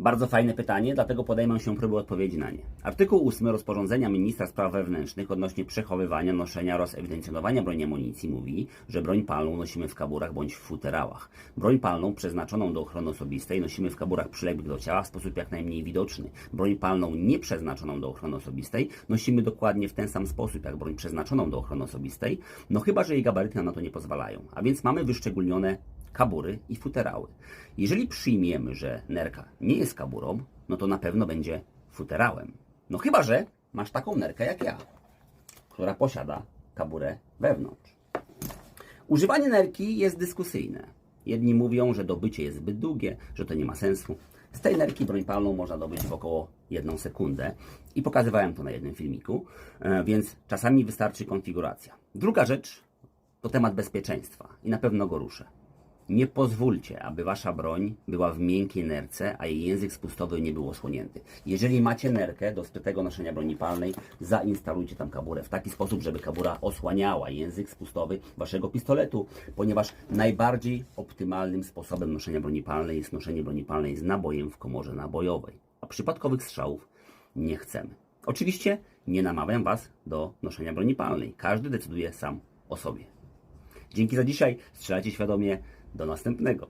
Bardzo fajne pytanie, dlatego podejmę się próby odpowiedzi na nie. Artykuł 8 rozporządzenia ministra spraw wewnętrznych odnośnie przechowywania, noszenia oraz ewidencjonowania broni amunicji mówi, że broń palną nosimy w kaburach bądź w futerałach. Broń palną przeznaczoną do ochrony osobistej nosimy w kaburach przyległych do ciała w sposób jak najmniej widoczny. Broń palną nieprzeznaczoną do ochrony osobistej nosimy dokładnie w ten sam sposób jak broń przeznaczoną do ochrony osobistej, no chyba, że jej gabaryty na to nie pozwalają. A więc mamy wyszczególnione kabury i futerały. Jeżeli przyjmiemy, że nerka nie jest kaburą, no to na pewno będzie futerałem. No chyba, że masz taką nerkę jak ja, która posiada kaburę wewnątrz. Używanie nerki jest dyskusyjne. Jedni mówią, że dobycie jest zbyt długie, że to nie ma sensu. Z tej nerki broń palną można dobyć w około jedną sekundę i pokazywałem to na jednym filmiku, e, więc czasami wystarczy konfiguracja. Druga rzecz to temat bezpieczeństwa i na pewno go ruszę. Nie pozwólcie, aby wasza broń była w miękkiej nerce, a jej język spustowy nie był osłonięty. Jeżeli macie nerkę do skrytego noszenia broni palnej, zainstalujcie tam kaburę w taki sposób, żeby kabura osłaniała język spustowy waszego pistoletu, ponieważ najbardziej optymalnym sposobem noszenia broni palnej jest noszenie broni palnej z nabojem w komorze nabojowej, a przypadkowych strzałów nie chcemy. Oczywiście nie namawiam was do noszenia broni palnej. Każdy decyduje sam o sobie. Dzięki za dzisiaj. Strzelajcie świadomie. Do następnego.